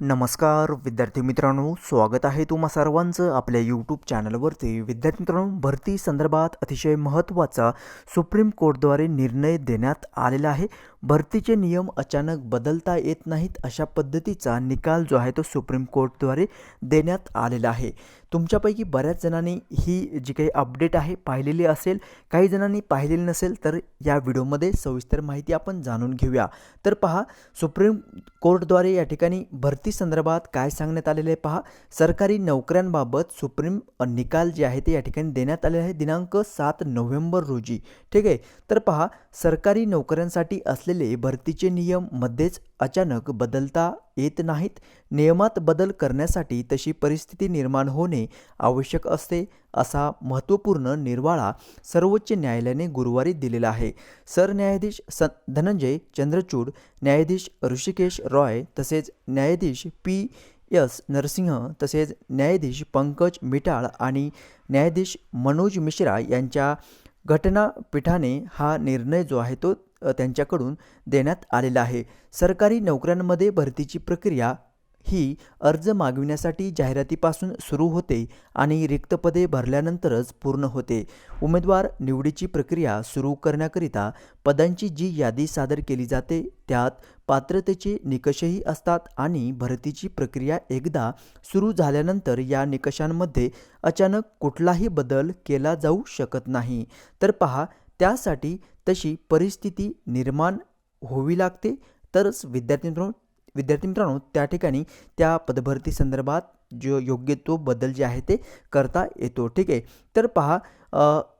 नमस्कार विद्यार्थी मित्रांनो स्वागत आहे तुम्हा सर्वांचं आपल्या यूट्यूब चॅनलवरती विद्यार्थी मित्रांनो भरती संदर्भात अतिशय महत्त्वाचा सुप्रीम कोर्टद्वारे निर्णय देण्यात आलेला आहे. भरतीचे नियम अचानक बदलता येत नाहीत अशा पद्धतीचा निकाल जो आहे तो सुप्रीम कोर्टद्वारे देण्यात आलेला आहे. तुमच्यापैकी बऱ्याच जणांनी ही जी काही अपडेट आहे पाहिलेली असेल काही जणांनी पाहिलेली नसेल तर या व्हिडिओमध्ये सविस्तर माहिती आपण जाणून घेऊया. तर पहा सुप्रीम कोर्टद्वारे या ठिकाणी भरती संदर्भात काय सांगण्यात आलेले आहे पहा. सरकारी नोकऱ्यांबाबत सुप्रीम निकाल जे आहे ते या ठिकाणी देण्यात आले आहे दिनांक सात नोव्हेंबर रोजी. ठीक आहे? तर पहा सरकारी नोकऱ्यांसाठी असलेले भरतीचे नियम मध्येच अचानक बदलता येत नाहीत. नियमात बदल करण्यासाठी तशी परिस्थिती निर्माण होणे आवश्यक असते असा महत्त्वपूर्ण निर्वाळा सर्वोच्च न्यायालयाने गुरुवारी दिलेला आहे. सरन्यायाधीश स धनंजय चंद्रचूड न्यायाधीश ऋषिकेश रॉय तसेच न्यायाधीश पी एस नरसिंह तसेच न्यायाधीश पंकज मिटाळ आणि न्यायाधीश मनोज मिश्रा यांच्या घटनापीठाने हा निर्णय जो आहे तो त्यांच्याकडून देण्यात आलेला आहे. सरकारी नोकऱ्यांमध्ये भरतीची प्रक्रिया ही अर्ज मागविण्यासाठी जाहिरातीपासून सुरू होते आणि रिक्त पदे भरल्यानंतरच पूर्ण होते. उमेदवार निवडीची प्रक्रिया सुरू करण्याकरिता पदांची जी यादी सादर केली जाते त्यात पात्रतेचे निकषही असतात आणि भरतीची प्रक्रिया एकदा सुरू झाल्यानंतर या निकषांमध्ये अचानक कुठलाही बदल केला जाऊ शकत नाही. तर पहा त्यासाठी तशी परिस्थिती निर्माण होवी लागते. तरच विद्यार्थी मित्रांनो विद्यार्थी मित्रांनो त्या ठिकाणी त्या पदभरती संदर्भात जो योग्य तो बदल जे आहे ते करता येतो. ठीक आहे? तर पहा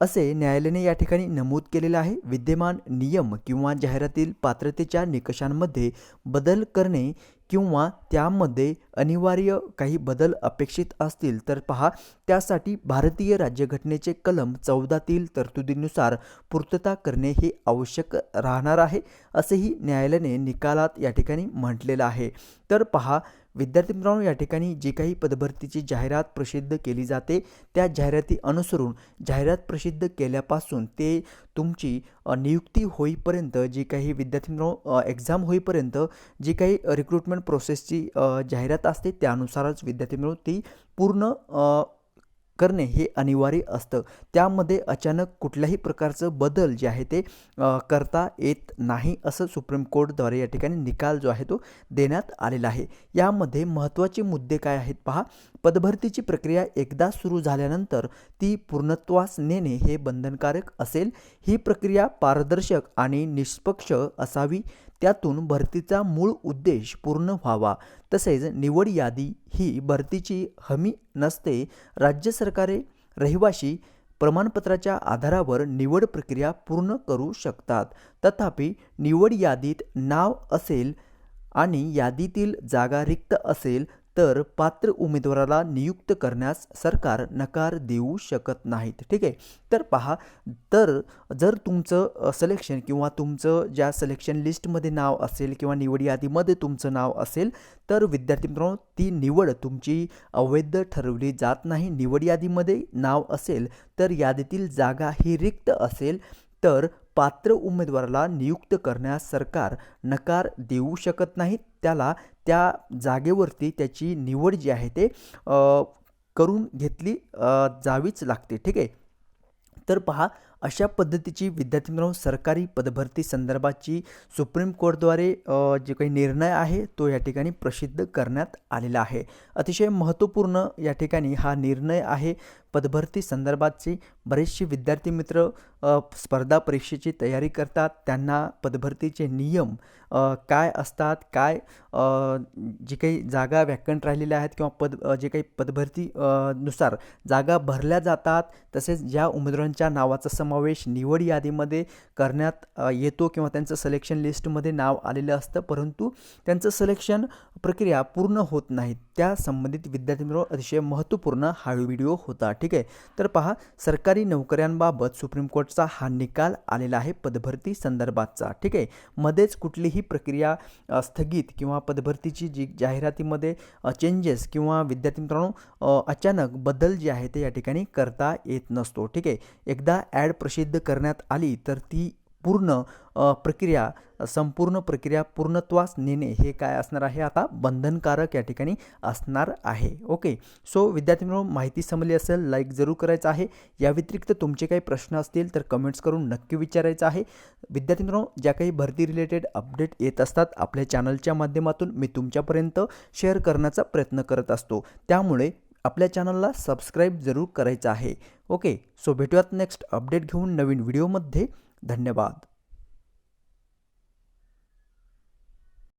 असे न्यायालयाने या ठिकाणी नमूद केलेलं आहे विद्यमान नियम किंवा जाहिरातील पात्रतेच्या निकषांमध्ये बदल करणे किंवा त्यामध्ये अनिवार्य काही बदल अपेक्षित असतील तर पहा त्यासाठी भारतीय राज्यघटनेचे कलम चौदातील तरतुदीनुसार पूर्तता करणे हे आवश्यक राहणार आहे असेही न्यायालयाने निकालात या ठिकाणी म्हटलेलं आहे. तर पहा विद्यार्थी मित्रांनो या ठिकाणी जी काही पदभरतीची जाहिरात प्रसिद्ध केली जाते त्या जाहिराती अनुसरून जाहिरात प्रसिद्ध केल्यापासून ते तुमची नियुक्ती होईपर्यंत जी काही विद्यार्थी मित्रांनो एक्झाम होईपर्यंत जी काही रिक्रुटमेंट प्रोसेसची जाहिरात असते त्यानुसारच विद्यार्थी मित्रांनो ती पूर्ण करणे हे अनिवार्य असतं. त्यामध्ये अचानक कुठल्याही प्रकारचं बदल जे आहे ते करता येत नाही असं सुप्रीम कोर्टद्वारे या ठिकाणी निकाल जो आहे तो देण्यात आलेला आहे. यामध्ये महत्त्वाचे मुद्दे काय आहेत पहा. पदभरतीची प्रक्रिया एकदा सुरू झाल्यानंतर ती पूर्णत्वास नेणे हे बंधनकारक असेल. ही प्रक्रिया पारदर्शक आणि निष्पक्ष असावी. त्यातून भरतीचा मूळ उद्देश पूर्ण व्हावा. तसेच निवड यादी ही भरतीची हमी नसते. राज्य सरकारे रहिवाशी प्रमाणपत्राच्या आधारावर निवड प्रक्रिया पूर्ण करू शकतात. तथापि निवड यादीत नाव असेल आणि यादीतील जागा रिक्त असेल तर पात्र उमेदवाराला नियुक्त करण्यास सरकार नकार देऊ शकत नाहीत. ठीक आहे? तर पहा तर जर तुमचं सिलेक्शन किंवा तुमचं ज्या सिलेक्शन लिस्टमध्ये नाव असेल किंवा निवड यादीमध्ये तुमचं नाव असेल तर विद्यार्थी मित्रांनो ती निवड तुमची अवैध ठरवली जात नाही. निवड यादीमध्ये नाव असेल तर यादीतील जागा ही रिक्त असेल तर पात्र उमेदवाराला नियुक्त करण्यास सरकार नकार देऊ शकत नाही. त्याला त्या जागेवरती त्याची निवड जी आहे ते करून घेतली जावीच लागते. ठीक आहे? तर पहा अशा पद्धतीची विद्यार्थी मित्रांनो सरकारी पदभरती संदर्भाची सुप्रीम कोर्टद्वारे जे काही निर्णय आहे तो या ठिकाणी प्रसिद्ध करण्यात आलेला आहे. अतिशय महत्त्वपूर्ण या ठिकाणी हा निर्णय आहे. पदभरती संदर्भातची बरेचसे विद्यार्थी मित्र स्पर्धा परीक्षेची तयारी करतात. त्यांना पदभरतीचे नियम काय असतात? काय जी काही जागा वॅकंट राहिलेल्या आहेत किंवा पद जे काही पदभरती नुसार जागा भरल्या जातात तसेच ज्या उमेदवारांच्या नावाचा समावेश निवड यादीमध्ये करण्यात येतो किंवा त्यांचं सिलेक्शन लिस्टमध्ये नाव आलेलं असतं परंतु त्यांचं सिलेक्शन प्रक्रिया पूर्ण होत नाहीत. त्या संबंधित विद्यार्थी अतिशय महत्त्वपूर्ण हा व्हिडिओ होता. ठीक आहे? तर पहा सरकारी नोकऱ्यांबाबत सुप्रीम कोर्टचा हा निकाल आलेला आहे पदभरती संदर्भातचा. ठीक आहे? मध्येच कुठलीही प्रक्रिया स्थगित किंवा पदभरतीची जी जाहिरातीमध्ये चेंजेस किंवा विद्यार्थी मित्रांनो अचानक बदल जे आहे ते या ठिकाणी करता येत नसतो. ठीक आहे? एकदा ॲड प्रसिद्ध करण्यात आली तर ती पूर्ण प्रक्रिया संपूर्ण प्रक्रिया पूर्णत्वास नेणे हे काय असणार आहे? आता बंधनकारक या ठिकाणी असणार आहे. ओके. सो विद्यार्थी मित्रांनो माहिती समजली असेल लाईक जरूर करायचं आहे. या व्यतिरिक्त तुमचे काही प्रश्न असतील तर कमेंट्स करून नक्की विचारायचं आहे. विद्यार्थी मित्रांनो ज्या काही भरती रिलेटेड अपडेट येत असतात आपल्या चॅनलच्या माध्यमातून मी तुमच्यापर्यंत शेअर करण्याचा प्रयत्न करत असतो. त्यामुळे आपल्या चॅनलला सबस्क्राईब जरूर करायचं आहे. ओके. सो भेटूयात नेक्स्ट अपडेट घेऊन नवीन व्हिडिओमध्ये. धन्यवाद.